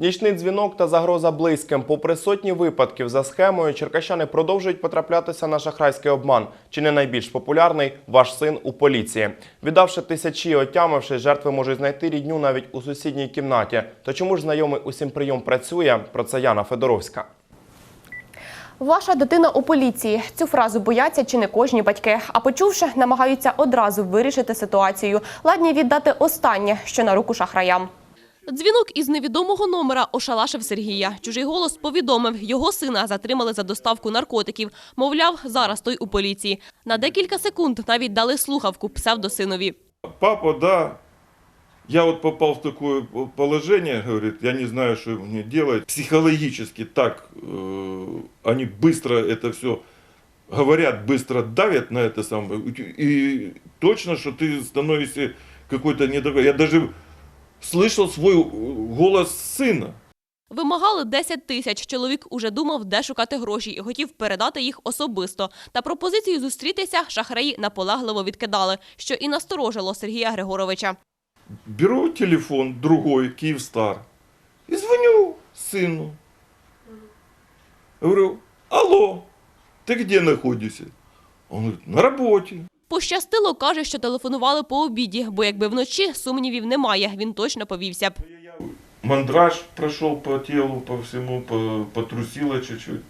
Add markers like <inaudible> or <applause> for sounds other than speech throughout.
Нічний дзвінок та загроза близьким. Попри сотні випадків за схемою, черкащани продовжують потраплятися на шахрайський обман. Чи не найбільш популярний ваш син у поліції? Віддавши тисячі, і отямившись, жертви можуть знайти рідню навіть у сусідній кімнаті. То чому ж знайомий усім прийом працює? Про це Яна Федоровська. Ваша дитина у поліції. Цю фразу бояться чи не кожні батьки. А почувши, намагаються одразу вирішити ситуацію. Ладні віддати останнє, що на руку шахраям. Дзвінок із невідомого номера ошалашив Сергія. Чужий голос повідомив, його сина затримали за доставку наркотиків. Мовляв, зараз той у поліції. На декілька секунд навіть дали слухавку псевдосинові. Папа, да, я вот попал в такое положение, говорит, я не знаю, что мне делать. Психологически так, э, они быстро это все говорят, быстро давят на это самое. И точно, что ты становишься какой-то не такой. Я даже слышал свой э, голос сына. Вимагали 10 тисяч. Чоловік уже думав, де шукати гроші і хотів передати їх особисто. Та пропозицію зустрітися шахраї наполегливо відкидали, що і насторожило Сергія Григоровича. Беру телефон другой, Киевстар, и звоню сыну. Говорю, алло, ты где находишься? Он говорит, на работе. Пощастило, каже, що телефонували по обіді, бо якби вночі сумнівів немає, він точно повівся б. Мандраж прошел по телу, по всему, по, потрусило чуть-чуть.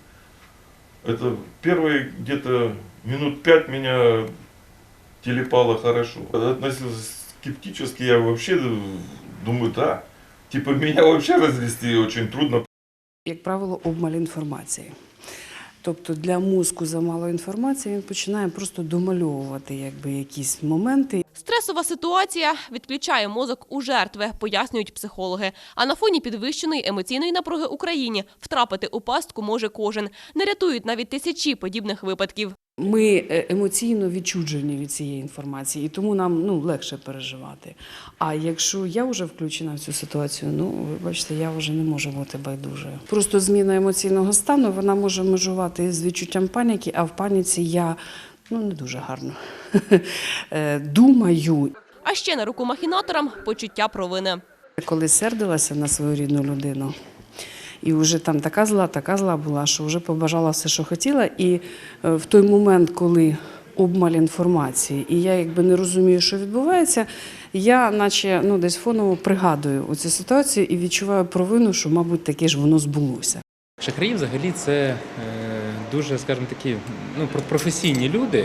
Это первые где-то минут пять меня телепало хорошо. Относился скептически, я вообще думаю, да, типа меня вообще развести очень трудно. як правило, обмаль інформації. Тобто для мозку замало інформації, він починає просто домальовувати якби, якісь моменти. Стресова ситуація відключає мозок у жертви, пояснюють психологи. А на фоні підвищеної емоційної напруги Україні втрапити у пастку може кожен. Не рятують навіть тисячі подібних випадків. Ми е, емоційно відчуджені від цієї інформації, і тому нам ну, легше переживати. А якщо я вже включена в цю ситуацію, ну вибачте, я вже не можу бути байдужою. Просто зміна емоційного стану вона може межувати з відчуттям паніки, а в паніці я ну не дуже гарно <laughs> е, думаю. А ще на руку махінаторам почуття провини. Коли сердилася на свою рідну людину, і вже там така зла, така зла була, що вже побажала все, що хотіла. І е, в той момент, коли обмаль інформації, і я якби не розумію, що відбувається, я наче ну, десь фоново пригадую оцю ситуацію і відчуваю провину, що, мабуть, таке ж воно збулося. Шахраї взагалі це е, дуже, скажімо такі, ну, про- професійні люди.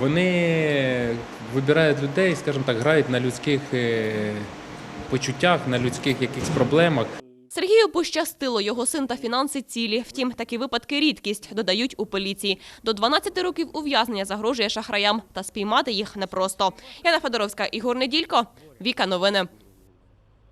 Вони вибирають людей, скажімо так, грають на людських е, почуттях, на людських якихось проблемах. Сергію пощастило, його син та фінанси цілі. Втім, такі випадки рідкість, додають у поліції. До 12 років ув'язнення загрожує шахраям, та спіймати їх непросто. Яна Федоровська, Ігор Неділько, Віка Новини.